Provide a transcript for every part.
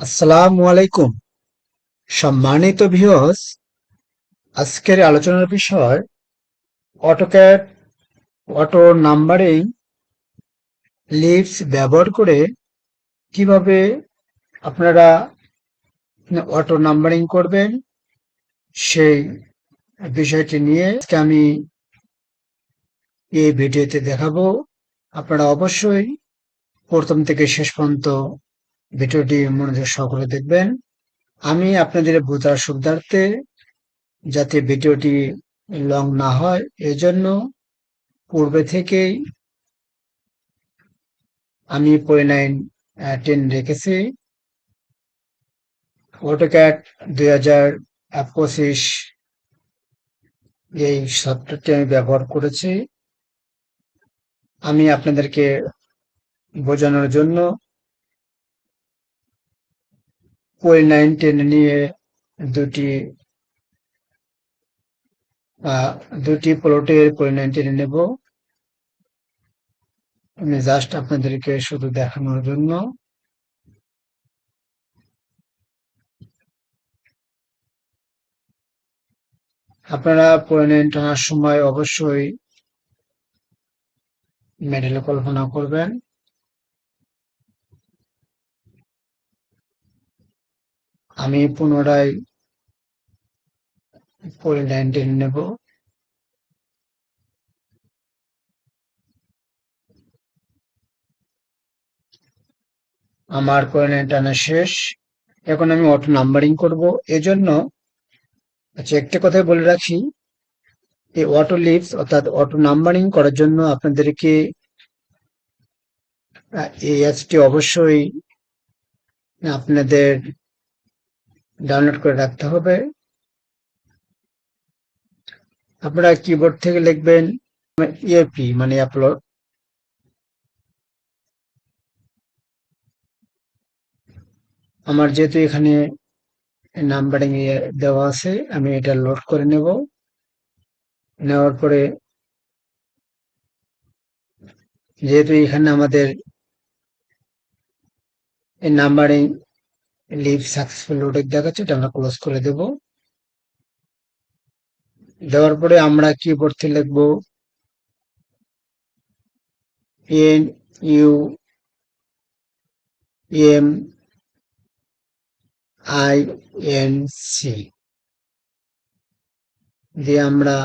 আসসালামু আলাইকুম। সম্মানিত ভিউয়ার্স আজকের আলোচনার বিষয় অটোক্যাড অটো নাম্বারিং লিভস ব্যবহার করে কীভাবে আপনারা অটো নাম্বারিং করবেন, সেই বিষয়টি নিয়ে আজকে আমি এই ভিডিওতে দেখাবো। আপনারা অবশ্যই প্রথম থেকে শেষ পর্যন্ত ভিডিওটি মনোযোগ সহকারে দেখবেন। আমি আপনাদের বোঝার সুবিধার্থে যাতে ভিডিওটি লং না হয়, এজন্য পূর্বে থেকেই আমি পয়ে নাইন টেন রেখেছি। অটোক্যাট দুই হাজার পঁচিশ এই সফটওয়্যারটি আমি ব্যবহার করেছি। আমি আপনাদেরকে বোঝানোর জন্য পয়েন্ট নাইন টেনে নিয়ে দুটি দুটি প্লটের পয়েন্ট নাইন টেনে নেব। আমি জাস্ট আপনাদেরকে শুধু দেখানোর জন্য। আপনারা পয়েন্ট টানার সময় অবশ্যই মেডেল কল্পনা করবেন। আমি পুনরায় পয়েন্ট নাইন টেনে নেব। আমার পয়েন্ট টানা শেষ। এখন আমি অটো নাম্বারিং করব। এজন্য আচ্ছা একটা কথাই বলে রাখি, এই অটো লিভস অর্থাৎ অটো নাম্বারিং করার জন্য আপনাদেরকে এই অ্যাপসটি অবশ্যই আপনাদের ডাউনলোড করে রাখতে হবে। আপনারা কিবোর্ড থেকে লিখবেন ইএপি মানে আপলোড আমার যেহেতু এখানে নাম্বারিং দেওয়া আছে, আমি এটা লোড করে নেব। নেওয়ার পরে যেহেতু এখানে আমাদের এই নাম্বারিং লিভ সাকসেসফুল লোডের দেখাচ্ছে এটা আমরা ক্লোজ করে দেব। দেওয়ার পরে আমরা কিবোর্ড থেকে লিখব N U M I N C দিয়ে আমরা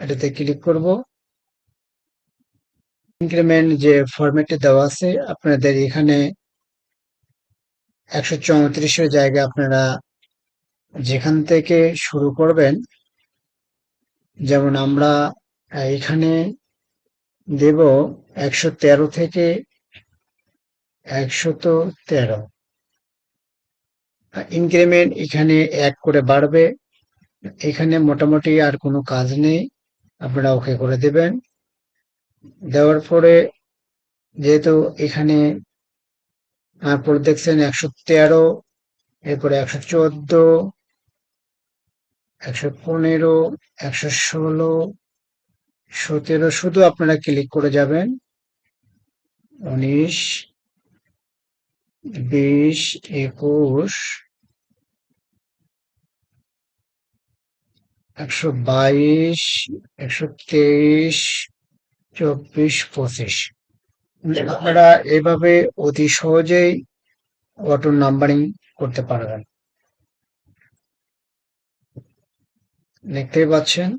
এটাতে ক্লিক করব। ইনক্রিমেন্ট যে ফরম্যাটে দেওয়া আছে, আপনাদের এখানে একশো চৌত্রিশের জায়গায় আপনারা যেখান থেকে শুরু করবেন, যেমন আমরা এখানে দেব একশো তেরো থেকে একশত তেরো। ইনক্রিমেন্ট এখানে এক করে বাড়বে, এখানে মোটামুটি আর কোনো কাজ নেই, আপনারা ওকে করে দেবেন। দেওয়ার পরে যেহেতু এখানে তারপর দেখছেন একশো তেরো, এরপরে একশো চোদ্দ, একশো পনেরো, একশো ষোলো সতেরো শুধু আপনারা ক্লিক করে যাবেন। উনিশ, বিশ, একুশ, একশো বাইশ, একশো তেইশ, চব্বিশ, পঁচিশ। আপনারা এভাবে অতি সহজেই অটো নাম্বারিং করতে পারবেন। দেখতেই পাচ্ছেন?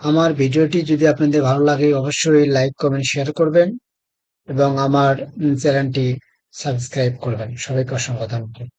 আমার ভিডিওটি যদি আপনাদের ভালো লাগে, অবশ্যই লাইক, কমেন্ট শেয়ার করবেন এবং আমার চ্যানেলটি সাবস্ক্রাইব করবেন। সবাইকে অসংখ্য ধন্যবাদ।